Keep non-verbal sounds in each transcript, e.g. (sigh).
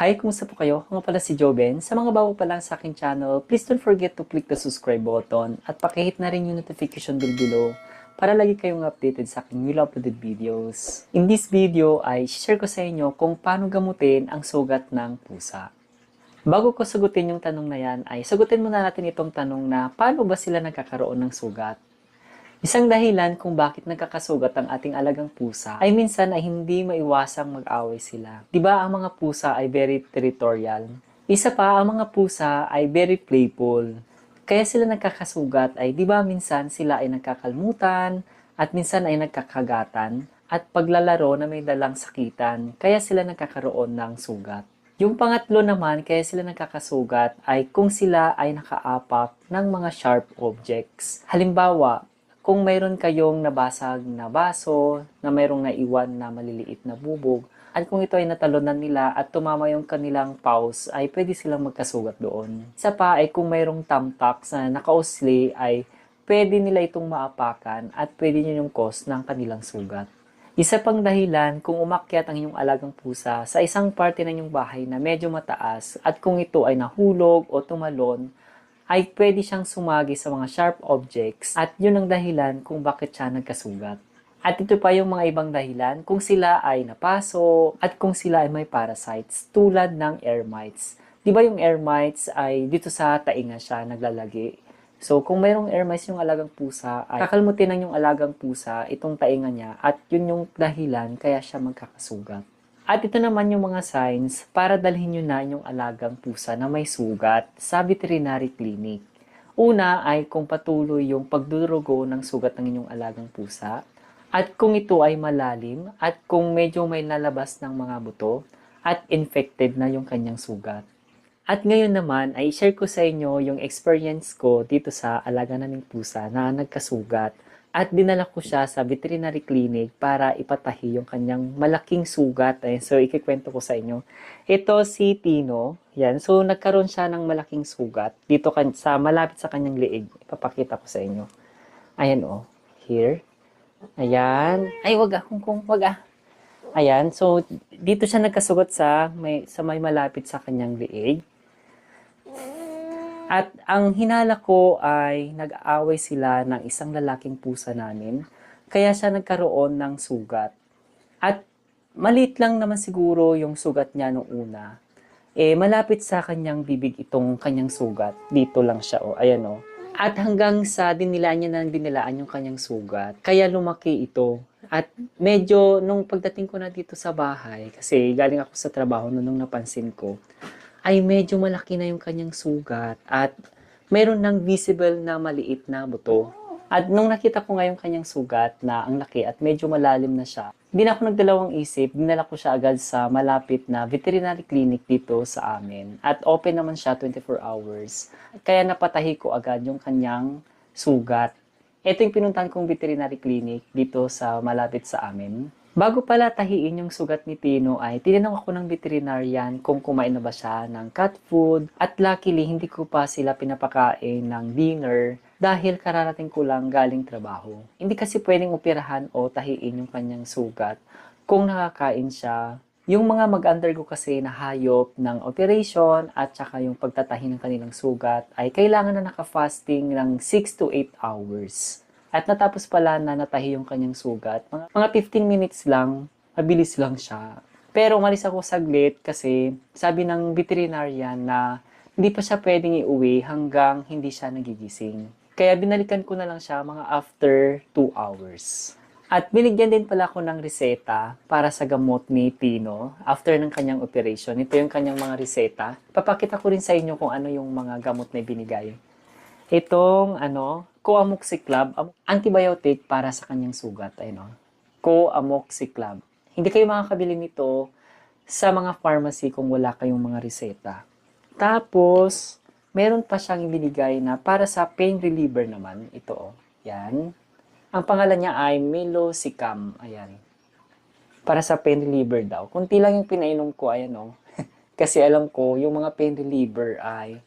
Hi, kumusta po kayo? Ako pala si Joben. Sa mga bago pa lang sa aking channel, please don't forget to click the subscribe button at pakihit na rin yung notification bell below para lagi kayong updated sa aking newly uploaded videos. In this video ay share ko sa inyo kung paano gamutin ang sugat ng pusa. Bago ko sagutin yung tanong na yan, ay sagutin muna natin itong tanong na paano ba sila nagkakaroon ng sugat? Isang dahilan kung bakit nagkakasugat ang ating alagang pusa ay minsan ay hindi maiwasang mag-away sila. 'Di ba ang mga pusa ay very territorial? Isa pa, ang mga pusa ay very playful. Kaya sila nagkakasugat ay 'di ba minsan sila ay nagkakalmutan at minsan ay nagkakagatan at paglalaro na may dalang sakitan kaya sila nagkakaroon ng sugat. Yung pangatlo naman, kaya sila nagkakasugat ay kung sila ay nakaapak ng mga sharp objects. Halimbawa, kung mayroon kayong nabasag na baso, na mayroong naiwan na maliliit na bubog, at kung ito ay natalunan nila at tumama yung kanilang paws, ay pwede silang magkasugat doon. Isa pa ay kung mayroong tamtax na nakausli, ay pwede nila itong maapakan at pwede nyo yung cause ng kanilang sugat. Isa pang dahilan kung umakyat ang inyong alagang pusa sa isang parte ng inyong bahay na medyo mataas at kung ito ay nahulog o tumalon, ay pwede siyang sumagi sa mga sharp objects at yun ang dahilan kung bakit siya nagkasugat. At ito pa yung mga ibang dahilan kung sila ay napaso at kung sila ay may parasites tulad ng air mites. Di ba yung air mites ay dito sa tainga siya naglalagi? So kung mayroong air mites yung alagang pusa, ay kakalmutin ng yung alagang pusa itong tainga niya at yun yung dahilan kaya siya magkakasugat. At ito naman yung mga signs para dalhin nyo na yung alagang pusa na may sugat sa veterinary clinic. Una ay kung patuloy yung pagdurugo ng sugat ng inyong alagang pusa at kung ito ay malalim at kung medyo may lalabas ng mga buto at infected na yung kanyang sugat. At ngayon naman ay share ko sa inyo yung experience ko dito sa alaga naming pusa na nagkasugat at dinala ko siya sa veterinary clinic para ipatahi yung kanyang malaking sugat. Ayun, so, ikikwento ko sa inyo. Ito si Tino. Yan. So, nagkaroon siya ng malaking sugat dito kan sa malapit sa kanyang liig. Ipapakita ko sa inyo. Ayan oh. Here. Ayan. Ay, wag ah. Kung, kung, wag ah. Ayan. So, dito siya nagkasugat sa may, sa may malapit sa kanyang liig. At ang hinala ko ay nag-aaway sila ng isang lalaking pusa namin. Kaya siya nagkaroon ng sugat. At malit lang naman siguro yung sugat niya nung una. Eh, malapit sa kanyang bibig itong kanyang sugat. Dito lang siya, oh. Ayan, oh. At hanggang sa dinilaan niya ng dinilaan yung kanyang sugat. Kaya lumaki ito. At medyo, nung pagdating ko na dito sa bahay, kasi galing ako sa trabaho nung napansin ko, ay medyo malaki na yung kanyang sugat at meron ng visible na maliit na buto. At nung nakita ko ngayon kanyang sugat na ang laki at medyo malalim na siya, hindi na ako nagdalawang isip, dinala ko siya agad sa malapit na veterinary clinic dito sa amin. At open naman siya 24 hours. Kaya napatahi ko agad yung kanyang sugat. Ito yung pinuntahan kong veterinary clinic dito sa malapit sa amin. Bago pala tahiin yung sugat ni Tino ay tinanong ako ng veterinarian kung kumain na ba siya ng cat food at luckily hindi ko pa sila pinapakain ng dinner dahil kararating ko lang galing trabaho. Hindi kasi pwedeng operahan o tahiin yung kanyang sugat kung nakakain siya. Yung mga mag-undergo kasi na hayop ng operation at saka yung pagtatahi ng kanilang sugat ay kailangan na naka-fasting ng 6 to 8 hours. At natapos pala na natahi yung kanyang sugat. Mga, mga 15 minutes lang, mabilis lang siya. Pero umalis ako saglit kasi sabi ng veterinarian na hindi pa siya pwedeng iuwi hanggang hindi siya nagigising. Kaya binalikan ko na lang siya mga after 2 hours. At binigyan din pala ako ng reseta para sa gamot ni Tino after ng kanyang operation. Ito yung kanyang mga reseta. Papakita ko rin sa inyo kung ano yung mga gamot na binigay. Itong ano, Coamoxiclab, antibiotic para sa kanyang sugat. Ayun o. Coamoxiclab. Hindi kayo makakabili nito sa mga pharmacy kung wala kayong mga reseta. Tapos, meron pa siyang ibinigay na para sa pain reliever naman. Ito o. Yan. Ang pangalan niya ay Melosicam. Ayan. Para sa pain reliever daw. Kunti lang yung pinainom ko. Ayan o. (laughs) Kasi alam ko, yung mga pain reliever ay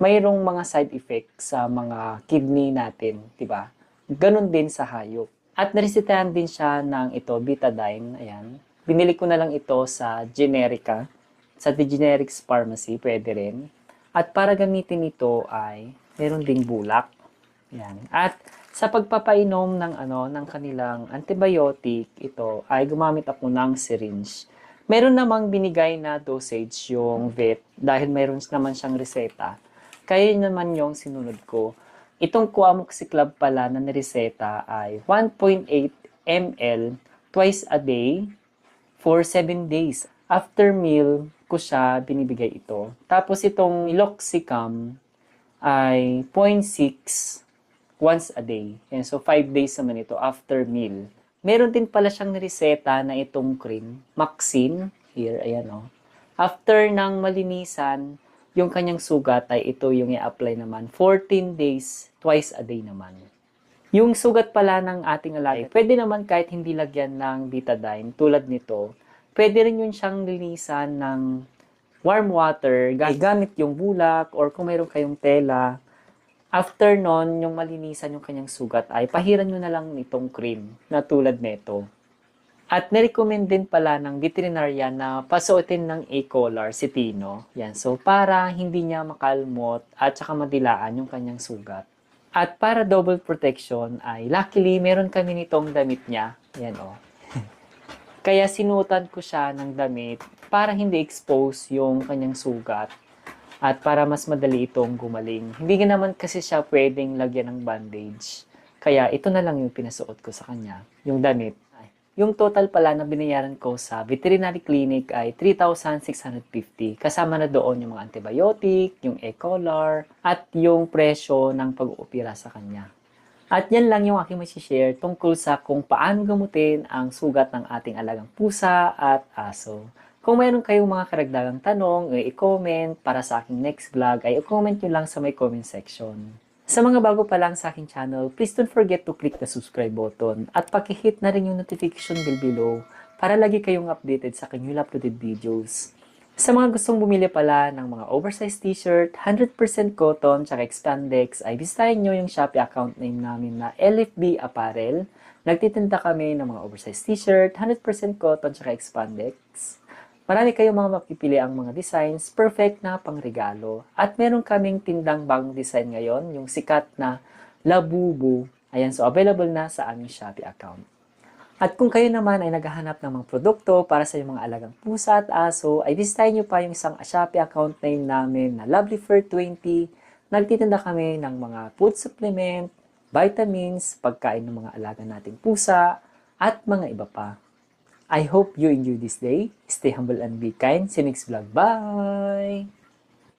mayroong mga side effects sa mga kidney natin, 'di ba? Ganon din sa hayop. At naresetahan din siya ng ito, betadine, ayan. Binili ko na lang ito sa Generica Sa The Generics Pharmacy, pwede rin. At para gamitin ito ay meron ding bulak. Yan. At sa pagpapainom ng ano ng kanilang antibiotic, ito ay gumamit ako ng syringe. Meron namang binigay na dosage yung vet dahil meron naman siyang reseta. Kaya yun naman yung sinunod ko. Itong Coamoxiclab pala na nireseta ay 1.8 ml twice a day for 7 days. After meal ko siya binibigay ito. Tapos itong Loxicam ay 0.6 once a day. Yan, so 5 days naman ito after meal. Meron din pala siyang nireseta na itong cream, Maxine. Here, ayan o. After ng malinisan, yung kanyang sugat ay ito yung i-apply naman. 14 days, twice a day naman. Yung sugat pala ng ating alaga, pwede naman kahit hindi lagyan ng betadine, tulad nito, pwede rin yun siyang linisan ng warm water, ga- gamit yung bulak, or kung mayroon kayong tela, after nun, yung malinisan yung kanyang sugat, ay pahiran nyo na lang itong cream na tulad nito. At nirecommend din pala ng veterinarian na pasuotin ng A-collar si Tino. Yan. So, para hindi niya makalmot at saka madilaan yung kanyang sugat. At para double protection ay luckily meron kami nitong damit niya. Yan o. (laughs) Kaya sinutan ko siya ng damit para hindi expose yung kanyang sugat at para mas madali itong gumaling. Hindi naman kasi siya pwedeng lagyan ng bandage. Kaya ito na lang yung pinasuot ko sa kanya, yung damit. Yung total pala na binayaran ko sa veterinary clinic ay 3,650. Kasama na doon yung mga antibiotic, yung e-collar, at yung presyo ng pag-uupira sa kanya. At yan lang yung aking share tungkol sa kung paano gamutin ang sugat ng ating alagang pusa at aso. Kung mayroon kayong mga karagdagang tanong, i-comment para sa aking next vlog, ay i-comment nyo lang sa may comment section. Sa mga bago pa lang sa aking channel, please don't forget to click the subscribe button at pakihit na rin yung notification bell below para lagi kayong updated sa aking newly uploaded videos. Sa mga gustong bumili pala ng mga oversized t-shirt, 100% cotton, tsaka expandex, ay bisitahin nyo yung Shopee account name namin na LFB Apparel. Nagtitinda kami ng mga oversized t-shirt, 100% cotton, tsaka expandex. Marami kayong mga mapipili ang mga designs, perfect na pangregalo. At meron kaming tindang bagong design ngayon, yung sikat na Labubu. Ayan, so available na sa aming Shopee account. At kung kayo naman ay naghahanap ng mga produkto para sa inyong mga alagang pusa at aso, ay bisitahin nyo pa yung isang Shopee account name namin na Lovely Fur 20. Nagtitinda kami ng mga food supplement, vitamins, pagkain ng mga alaga nating pusa, at mga iba pa. I hope you enjoy this day. Stay humble and be kind. See you next vlog. Bye!